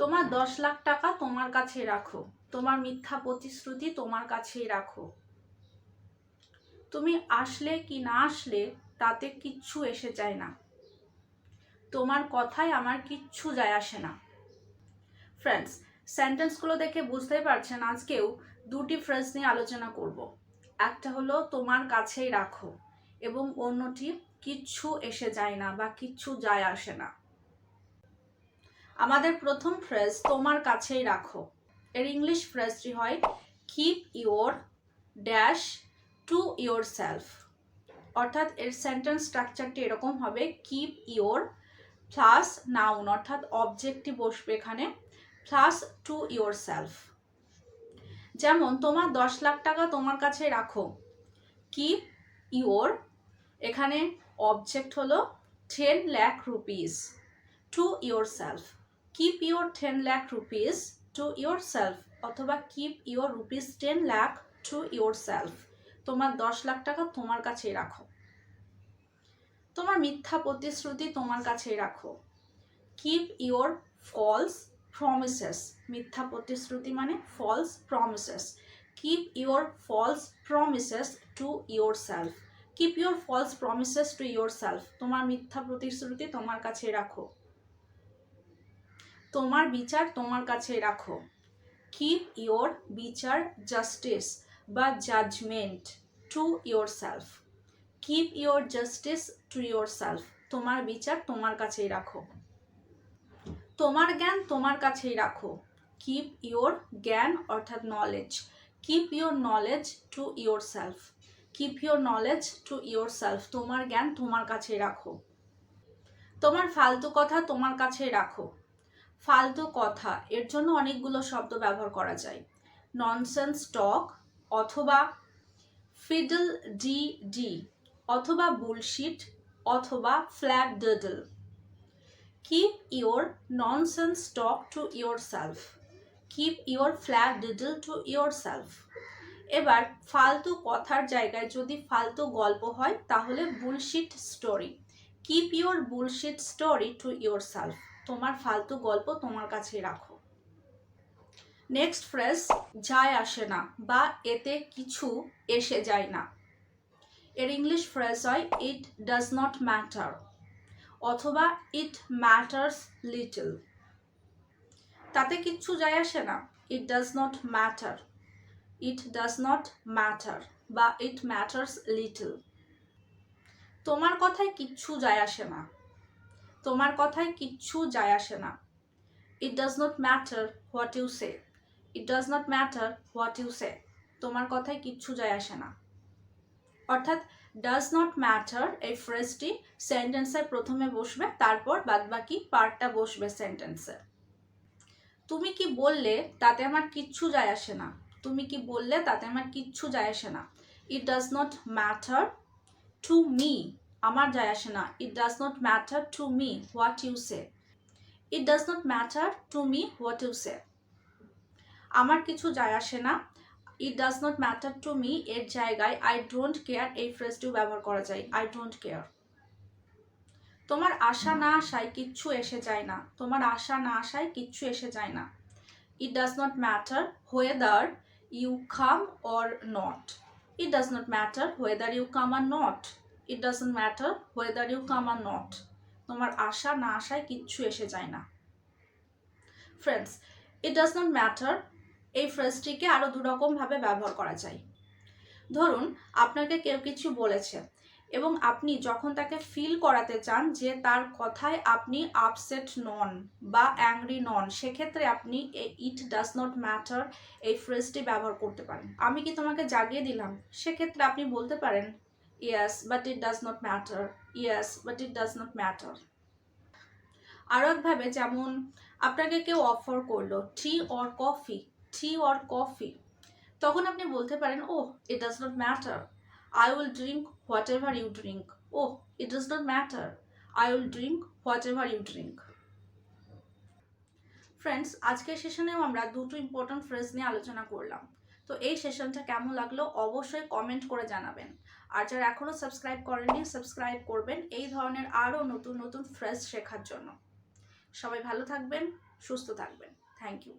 তোমার দশ লাখ টাকা তোমার কাছে রাখো। তোমার মিথ্যা প্রতিশ্রুতি তোমার কাছেই রাখো। তুমি আসলে কি না আসলে তাতে কিচ্ছু এসে যায় না। তোমার কথায় আমার কিচ্ছু যায় আসে না। ফ্রেন্ডস সেন্টেন্সগুলো দেখে বুঝতেই পারছেন আজকেও দুটি ফ্রেজ নিয়ে আলোচনা করব। একটা হলো, তোমার কাছেই রাখো এবং অন্যটি কিচ্ছু এসে যায় না বা কিচ্ছু যায় আসে না। আমাদের প্রথম ফ্রেজ তোমার কাছেই রাখো। এর ইংলিশ ফ্রেজটি হয় keep your dash to yourself অর্থাৎ এর সেন্টেন্স স্ট্রাকচারটি এরকম হবে কিপ ইওর প্লাস নাউন অর্থাৎ অবজেক্টটি বসবে এখানে প্লাস টু ইওর সেলফ যেমন, তোমার দশ লাখ টাকা তোমার কাছে রাখো। কিপ ইওর এখানে অবজেক্ট হলো ten lakh rupees to yourself keep your ten lakh rupees to yourself অথবা keep your rupees ten lakh to yourself তোমার দশ লাখ টাকা তোমার কাছেই রাখো। তোমার মিথ্যা প্রতিশ্রুতি তোমার কাছেই রাখো। কিপ ইওর ফলস প্রমিসেস মিথ্যা প্রতিশ্রুতি মানে false promises keep your false promises to yourself keep your false promises to yourself তোমার মিথ্যা প্রতিশ্রুতি তোমার কাছে রাখো। তোমার বিচার তোমার কাছে রাখো। কিপ ইওর বিচার জাস্টিস বা judgement to yourself keep your justice to yourself তোমার বিচার তোমার কাছেই রাখো। তোমার জ্ঞান তোমার কাছেই রাখো। কিপ ইওর জ্ঞান অর্থাৎ knowledge keep your knowledge to yourself keep your knowledge to yourself তোমার জ্ঞান তোমার কাছে রাখো। তোমার ফালতু কথা তোমার কাছেই রাখো। ফালতু কথা, এর জন্য অনেকগুলো শব্দ ব্যবহার করা যায়। ননসেন্স টক অথবা ফিডল ডি ডি অথবা বুলশিট অথবা flat doddle keep your nonsense talk to yourself keep your flat diddle to yourself এবার ফালতু কথার জায়গায় যদি ফালতু গল্প হয়, তাহলে bullshit story keep your bullshit story to yourself তোমার ফালতু গল্প তোমার কাছে রাখো। নেক্সট ফ্রেজ যায় আসে না বা এতে কিছু এসে যায় না। এর ইংলিশ ফ্রেজ হয় ইট ডাজ নট ম্যাটার অথবা ইট ম্যাটার্স লিটল তাতে কিচ্ছু যায় আসে না। It does not matter it does not matter বা ইট ম্যাটার্স লিটল তোমার কথায় কিচ্ছু যায় আসে না। তোমার কথায় কিচ্ছু যায় আসে না। It does not matter what you say it does not matter what you say তোমার কথায় কিচ্ছু যায় আসে না। অর্থাৎ ডাজ নট ম্যাটার এই ফ্রেজটি সেন্টেন্সের প্রথমে বসবে, তারপর বাদবাকি পার্টটা বসবে সেন্টেন্সে তুমি কি বললে তাতে আমার কিচ্ছু যায় আসে না। তুমি কি বললে তাতে আমার কিচ্ছু যায় আসে না। It does not matter to me আমার যায় আসে না। It does not matter to me what you say it does not matter to me what you say আমার কিছু যায় আসে না। It does not matter to me এর জায়গায় আই ডোন্ট কেয়ার এই ফ্রেজটিও ব্যবহার করা যায়। আই ডোন্ট কেয়ার তোমার আশা না আসায় কিচ্ছু এসে যায় না। তোমার আশা না আসায় কিচ্ছু এসে যায় না। It does not matter whether you come or not it does not matter whether you come or not it doesn't matter whether you come or not তোমার আশা না আশায় কিচ্ছু এসে যায় না। Friends it does not matter এই ফ্রেজটিকে আরও দুরকমভাবে ব্যবহার করা যায়। ধরুন, আপনাকে কেউ কিছু বলেছে এবং আপনি যখন তাকে ফিল করাতে চান যে তার কথায় আপনি আপসেট নন বা অ্যাংরি নন, সেক্ষেত্রে আপনি ইট ডাজ নট ম্যাটার এই ফ্রেজটি ব্যবহার করতে পারেন। আমি কি তোমাকে জাগিয়ে দিলাম? সেক্ষেত্রে আপনি বলতে পারেন yes but it does not matter yes but it does not matter আরও একভাবে যেমন আপনাকে কেউ অফার করল tea or coffee tea or coffee তখন আপনি বলতে পারেন ও it does not matter I will drink whatever you drink oh it does not matter I will drink whatever you drink friends আজকের সেশনেও আমরা দুটো ইম্পর্ট্যান্ট ফ্রেজ নিয়ে আলোচনা করলাম। তো এই সেশনটা কেমন লাগল অবশ্যই কমেন্ট করে জানাবেন। আর যারা এখনও সাবস্ক্রাইব করেননি সাবস্ক্রাইব করবেন। এই ধরনের আরও নতুন নতুন ফ্রেশ শেখার জন্য। সবাই ভালো থাকবেন, সুস্থ থাকবেন। Thank you